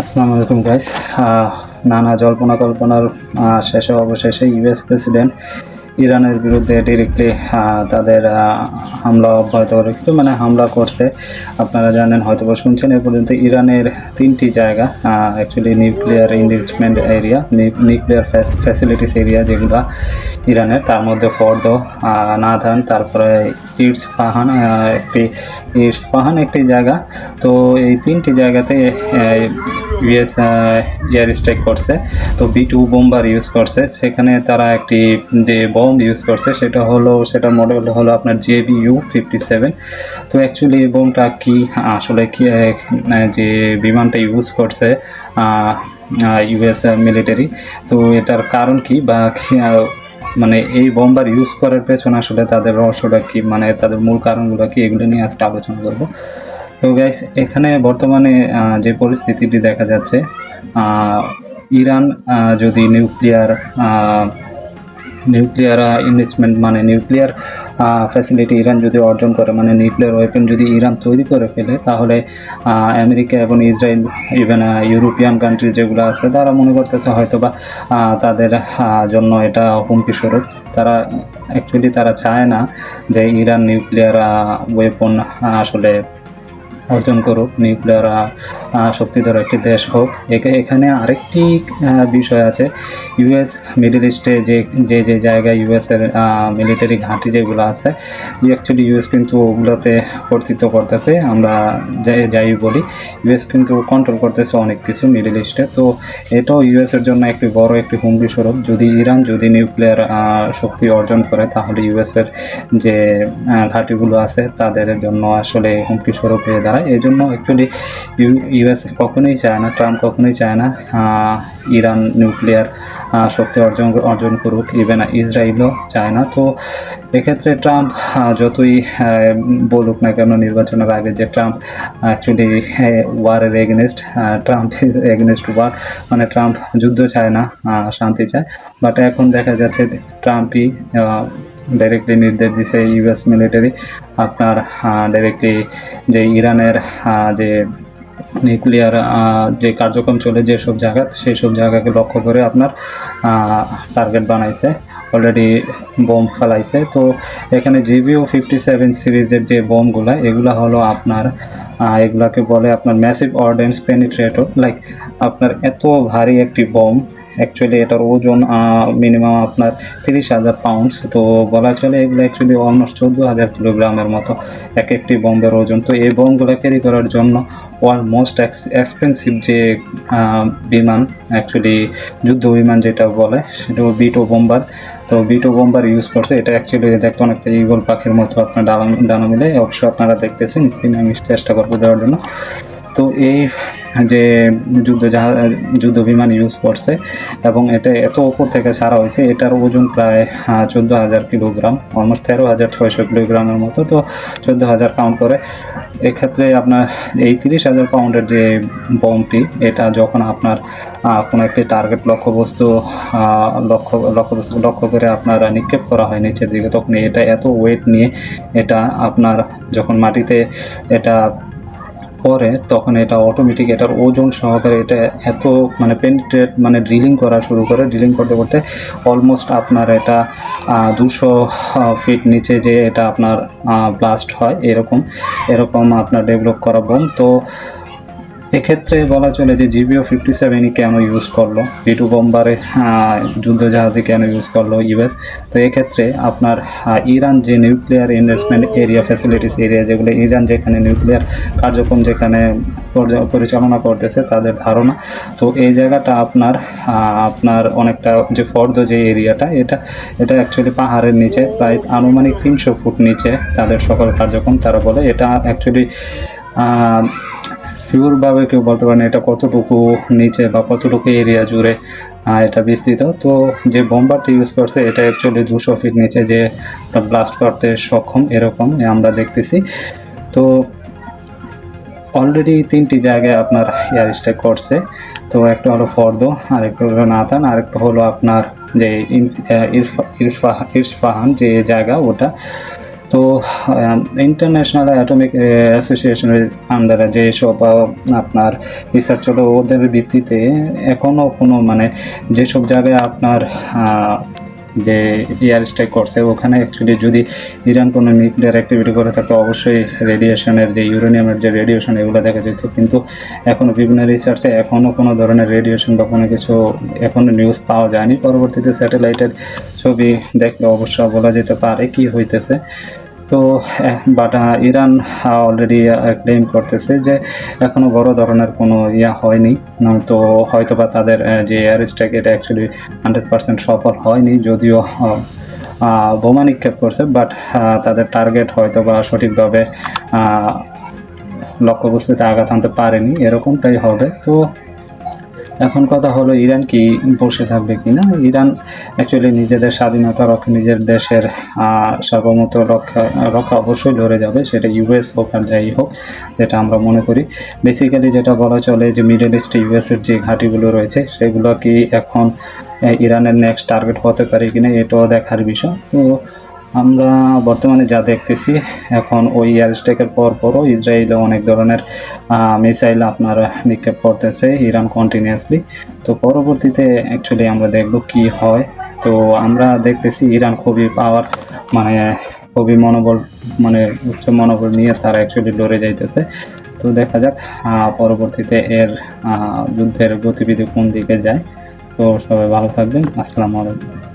আসসালামু আলাইকুম গাইস নানা জল্পনা কল্পনার শেষে, অবশেষে ইউএস প্রেসিডেন্ট ইরানের বিরুদ্ধে ডিরেক্টলি তাদের হামলা অব্যাহত রেখেছে মানে হামলা করছে। আপনারা জানেন হয়তো শুনছেন, এ পর্যন্ত ইরানের তিনটি জায়গা actually nuclear enrichment area nuclear facilities area যেগুলো ইরানের, তার মধ্যে ফর্দ নাথান তারপরে ইটস পাহান একটি ইটস পাহান একটি জায়গা। তো এই তিনটি জায়গাতে ইউএস এয়ার স্ট্রাইক করছে। তো বি টু বোম্বার ইউজ করছে। সেখানে তারা একটি যে বম ইউজ করছে, সেটা হলো সেটা মডেল হলো আপনার জেবি ইউ ফিফটি সেভেন তো অ্যাকচুয়ালি এই বোমটা কি, আসলে কি যে বিমানটা ইউজ করছে ইউএস মিলিটারি তো এটার কারণ কি বা মানে এই বোমবার ইউজ করার পেছনে আসলে তাদের রহস্যটা কি মানে তাদের মূল কারণগুলো কি, এগুলো নিয়ে আজকে আলোচনা করব। তো গাইস এখানে বর্তমানে যে পরিস্থিতিটি দেখা যাচ্ছে ইরান যদি নিউক্লিয়ার নিউক্লিয়ার ইনভেস্টমেন্ট মানে নিউক্লিয়ার ফ্যাসিলিটি ইরান যদি অর্জন করে মানে নিউক্লিয়ার ওয়েপেন যদি ইরান তৈরি করে ফেলে, তাহলে আমেরিকা এবং ইসরায়েল ইভেন ইউরোপিয়ান কান্ট্রি যেগুলো আছে, তারা মনে করতেছে হয়তো বা তাদের জন্য এটা হুমকি স্বরূপ। তারা অ্যাকচুয়ালি তারা চায় না যে ইরান নিউক্লিয়ার ওয়েপন আসলে অর্জন করুক, নিউক্লিয়ার শক্তিধর একটি দেশ হোক। এখানে আরেকটি বিষয় আছে। ইউএস, মিডিল ইস্টে যে যে যে জায়গায় ইউএসের মিলিটারি ঘাঁটি যেগুলো আছে অ্যাকচুয়ালি ইউএস কিন্তু ওগুলোতে কর্তৃত্ব করতেছে। আমরা যাই যাই বলি, ইউএস কিন্তু কন্ট্রোল করতেছে অনেক কিছু মিডল ইস্টে। তো এটাও ইউএসের জন্য একটি বড় একটি হুমকি স্বরূপ। যদি ইরান যদি নিউক্লিয়ার শক্তি অর্জন করে, তাহলে ইউএসের যে ঘাঁটিগুলো আছে, তাদের জন্য আসলে হুমকি স্বরূপ হয়ে দাঁড়ায়। এই জন্য অ্যাকচুয়ালি ইউএস কখনোই চায় না ট্রাম্প কখনোই চায় না ইরান নিউক্লিয়ার শক্তি অর্জন অর্জন করুক। ইভেন ইসরায়েলও চায় না। তো এক্ষেত্রে ট্রাম্প যতই বলুক না কেন নির্বাচনের আগে যে Trump actually ওয়ারের against Trump is against war মানে ট্রাম্প যুদ্ধ চায় না শান্তি চায়। বাট এখন দেখা যাচ্ছে ট্রাম্পই ডাইরেক্টলি নির্দেশ দিছে ইউএস মিলিটারি আপনার ডাইরেক্টলি যে ইরানের যে নিউক্লিয়ার যে কার্যক্রম চলে যেসব জায়গা, সেই সব জায়গাকে লক্ষ্য করে আপনার টার্গেট বানাইছে। অলরেডি বোম ফেলাইছে। তো এখানে জিবিও ফিফটি সেভেন সিরিজের যে বোমগুলো এগুলো হলো আপনার এগুলাকে বলে আপনার ম্যাসিভ অর্ডেন্স পেনিট্রেটর লাইক আপনার এত ভারী একটি বোম অ্যাকচুয়ালি এটার ওজন মিনিমাম আপনার তিরিশ হাজার পাউন্ডস তো বলা চলে এগুলো অ্যাকচুয়ালি অলমোস্ট চোদ্দ হাজার কিলোগ্রামের মতো এক একটি বোম্বের ওজন। তো এই বোমগুলো ক্যারি করার জন্য অলমোস্ট এক্সপেন্সিভ যে বিমান অ্যাকচুয়ালি যুদ্ধ বিমান যেটা বলে সেটা বিটো বোম্বার। তো বিটো বোম্বার ইউজ করছে। এটা অ্যাকচুয়ালি দেখতে অনেকটা ইগল পাখির মতো আপনার ডানা ডানা মিলে। অবশ্যই আপনারা দেখতেছেন স্ক্রিনে আমি চেষ্টা করব দেওয়ার জন্য। তো এই যে যুদ্ধ জাহাজ, যুদ্ধ বিমান ইউজ করছে এবং এটা এত উপর থেকে ছাড়া হয়েছে, এটার ওজন প্রায় চোদ্দ হাজার কিলোগ্রাম অলমোস্ট তেরো হাজার ছয়শো কিলোগ্রামের মতো। তো চোদ্দ হাজার কাউন্ট করে। এক্ষেত্রে আপনার এই তিরিশ হাজার পাউন্ডের যে বমটি এটা যখন আপনার কোনো একটি টার্গেট লক্ষ্যবস্তু লক্ষ্য লক্ষ্যবস্তু, লক্ষ্য করে আপনার নিক্ষেপ করা হয় নিচের দিকে, তখন এটা এত ওয়েট নিয়ে এটা আপনার যখন মাটিতে এটা পরে তখন এটা অটোমেটিক এটার ওজন সহকারে এটা এত মানে পেনিট্রেট মানে ড্রিলিং করা শুরু করে ড্রিলিং করতে করতে অলমোস্ট আপনার এটা দুশো ফিট নিচে যে এটা আপনার ব্লাস্ট হয়, এরকম এরকম আপনার ডেভেলপ করা বোম তো এক্ষেত্রে বলা চলে যে জিবিও ফিফটি সেভেনই কেন ইউজ করল? জি টু বোম্বারে যুদ্ধ জাহাজে কেন ইউজ করল ইউএস তো এক্ষেত্রে আপনার ইরান যে nuclear investment area facilities area যেগুলো, ইরান যেখানে নিউক্লিয়ার কার্যক্রম যেখানে পরিচালনা করতেছে তাদের ধারণা। তো এই জায়গাটা আপনার আপনার অনেকটা যে ফর্দ যে এরিয়াটা এটা এটা অ্যাকচুয়ালি পাহাড়ের নিচে, প্রায় আনুমানিক তিনশো ফুট নিচে তাদের সকল কার্যক্রম তারা বলে। এটা অ্যাকচুয়ালি শিওরভাবে কেউ বলতে পারে না এটা কতটুকু নিচে বা কতটুকু এরিয়া জুড়ে এটা বিস্তৃত। তো যে বোম্বারটা ইউজ করছে, এটা অ্যাকচুয়ালি দুশো ফিট নিচে যে ব্লাস্ট করতে সক্ষম, এরকম আমরা দেখতেছি। তো অলরেডি তিনটি জায়গায় আপনার এয়ার স্ট্রাইক করছে। তো একটা হলো ফর্দ, আরেকটা হলো নাথান, আরেকটা হলো আপনার যে ইরফা- ইরফাহান যে জায়গা ওটা। তো ইন্টারন্যাশনাল অ্যাটমিক অ্যাসোসিয়েশনের আন্ডারে যেসব সব আপনার রিসার্চ হলো, ওদের ভিত্তিতে এখনও কোনো মানে যেসব জায়গায় আপনার যে এয়ার স্ট্রাইক করছে, ওখানে অ্যাকচুয়ালি যদি ইরান কোনো নিউক্লিয়ার অ্যাক্টিভিটি করে থাকে অবশ্যই রেডিয়েশনের যে ইউরেনিয়ামের যে রেডিয়েশন এগুলো দেখা যেত। কিন্তু এখনও বিভিন্ন রিসার্চে এখনও কোনো ধরনের রেডিয়েশন বা কোনো কিছু এখনও নিউজ পাওয়া যায়নি। পরবর্তীতে স্যাটেলাইটের ছবি দেখলে অবশ্য বলা যেতে পারে কি হইতেছে। তো বাট ইরান অলরেডি ক্লেম করতেছে যে এখনও বড় ধরনের কোনো ইয়া হয়নি। তো হয়তো বা তাদের যে এয়ার স্ট্রাইক এটা অ্যাকচুয়ালি হান্ড্রেড পার্সেন্ট সফল হয়নি, যদিও বোমা নিক্ষেপ করছে বাট তাদের টার্গেট হয়তো বা সঠিকভাবে লক্ষ্যবস্তুতে আঘাত আনতে পারেনি, এরকমটাই হবে। তো এখন কথা হলো ইরান কি বসে থাকবে কি না ইরান অ্যাকচুয়ালি নিজেদের স্বাধীনতা রক্ষা নিজের দেশের আহ, সার্বভৌমত্ব রক্ষা রক্ষা অবশ্যই লড়ে যাবে সেটা ইউএস হোক আর যাই হোক যেটা আমরা মনে করি। বেসিক্যালি যেটা বলা চলে যে মিডল ইস্টে ইউএসের যে ঘাঁটিগুলো রয়েছে সেগুলো কি এখন ইরানের নেক্সট টার্গেট হতে পারে কিনা এটাও দেখার বিষয়। তো আমরা বর্তমানে যা দেখতেছি, এখন ওই এয়ার স্ট্রাইকের পর পরও ইসরায়েলে অনেক ধরনের মিসাইল আপনার নিক্ষেপ করতেছে ইরান কন্টিনিউয়াসলি তো পরবর্তীতে অ্যাকচুয়ালি আমরা দেখব কি হয়। তো আমরা দেখতেছি ইরান খুবই পাওয়ার মানে খুবই মনোবল মানে উচ্চ মনোবল নিয়ে তারা অ্যাকচুয়ালি লড়ে যাইতেছে। তো দেখা যাক পরবর্তীতে এর যুদ্ধের গতিবিধি কোন দিকে যায়। তো সবাই ভালো থাকবেন। আসসালামু আলাইকুম।